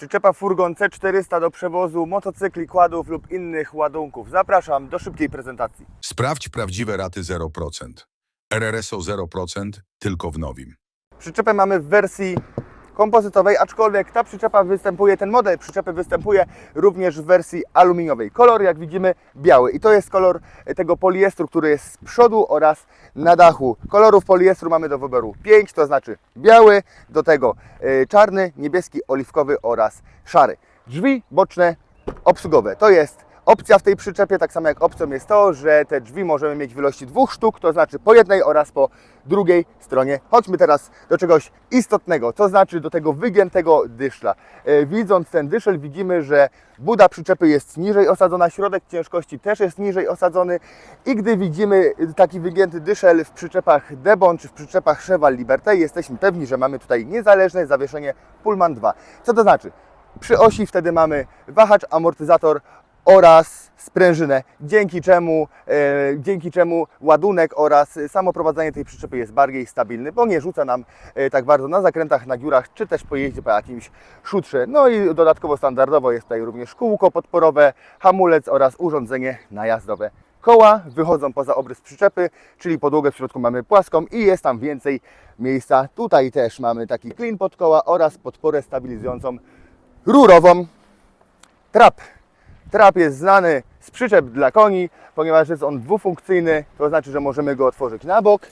Przyczepa furgon C400 do przewozu motocykli, kładów lub innych ładunków. Zapraszam do szybkiej prezentacji. Sprawdź prawdziwe raty 0%. RRSO 0% tylko w nowim. Przyczepę mamy w wersji kompozytowej, aczkolwiek ta przyczepa występuje, ten model przyczepy występuje również w wersji aluminiowej. Kolor, jak widzimy, biały i to jest kolor tego poliestru, który jest z przodu oraz na dachu. Kolorów poliestru mamy do wyboru 5, to znaczy biały, do tego e, czarny, niebieski, oliwkowy oraz szary. Drzwi boczne obsługowe. To jest opcja w tej przyczepie, tak samo jak opcją jest to, że te drzwi możemy mieć w ilości dwóch sztuk, to znaczy po jednej oraz po drugiej stronie. Chodźmy teraz do czegoś istotnego, to znaczy do tego wygiętego dyszla. E, Widząc ten dyszel widzimy, że buda przyczepy jest niżej osadzona, środek ciężkości też jest niżej osadzony i gdy widzimy taki wygięty dyszel w przyczepach Debon czy w przyczepach Cheval Liberté, jesteśmy pewni, że mamy tutaj niezależne zawieszenie Pullman 2. Co to znaczy? Przy osi wtedy mamy wahacz, amortyzator oraz sprężynę, dzięki czemu, e, dzięki czemu ładunek oraz samo prowadzenie tej przyczepy jest bardziej stabilny, bo nie rzuca nam e, tak bardzo na zakrętach, na dziurach, czy też po jeździe po jakimś szutrze. No i dodatkowo standardowo jest tutaj również kółko podporowe, hamulec oraz urządzenie najazdowe. Koła wychodzą poza obrys przyczepy, czyli podłogę w środku mamy płaską i jest tam więcej miejsca. Tutaj też mamy taki klin pod koła oraz podporę stabilizującą rurową. Trap. Trap jest znany z przyczep dla koni, ponieważ jest on dwufunkcyjny, to znaczy, że możemy go otworzyć na bok.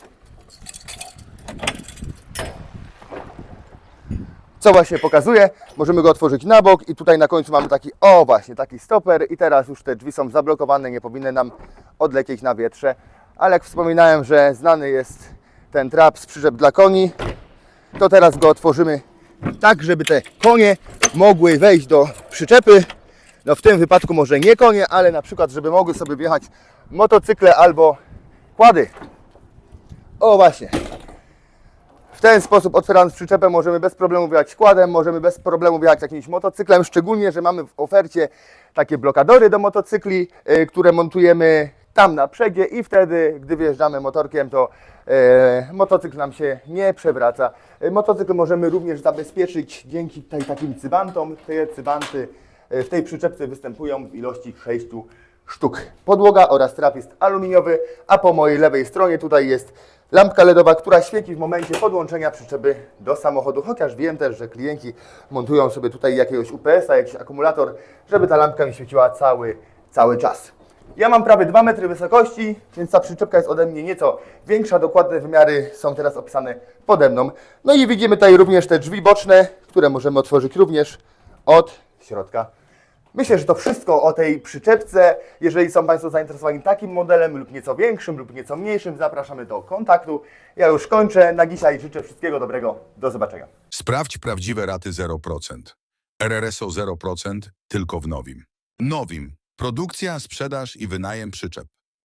Co właśnie pokazuje, możemy go otworzyć na bok i tutaj na końcu mamy taki, o właśnie, taki stoper i teraz już te drzwi są zablokowane, nie powinny nam odlecieć na wietrze. Ale jak wspominałem, że znany jest ten trap z przyczep dla koni, to teraz go otworzymy tak, żeby te konie mogły wejść do przyczepy. No w tym wypadku może nie konie, ale na przykład, żeby mogły sobie wjechać motocykle albo kłady. O właśnie. W ten sposób otwierając przyczepę możemy bez problemu wjechać kładem, możemy bez problemu wjechać jakimś motocyklem, szczególnie, że mamy w ofercie takie blokadory do motocykli, y, które montujemy tam na przedzie i wtedy, gdy wjeżdżamy motorkiem, to e, motocykl nam się nie przewraca. E, Motocykl możemy również zabezpieczyć dzięki tutaj takim cybantom. Te cybanty w tej przyczepce występują w ilości 6 sztuk. Podłoga oraz trap jest aluminiowy, a po mojej lewej stronie tutaj jest lampka LEDowa, która świeci w momencie podłączenia przyczepy do samochodu, chociaż wiem też, że klienci montują sobie tutaj jakiegoś UPS-a, jakiś akumulator, żeby ta lampka mi świeciła cały, cały czas. Ja mam prawie 2 metry wysokości, więc ta przyczepka jest ode mnie nieco większa. Dokładne wymiary są teraz opisane pode mną. No i widzimy tutaj również te drzwi boczne, które możemy otworzyć również od środka. Myślę, że to wszystko o tej przyczepce. Jeżeli są Państwo zainteresowani takim modelem lub nieco większym lub nieco mniejszym, zapraszamy do kontaktu. Ja już kończę. Na dzisiaj życzę wszystkiego dobrego. Do zobaczenia. Sprawdź prawdziwe raty 0%. RRSO 0% tylko w nowim. Nowim. Produkcja, sprzedaż i wynajem przyczep.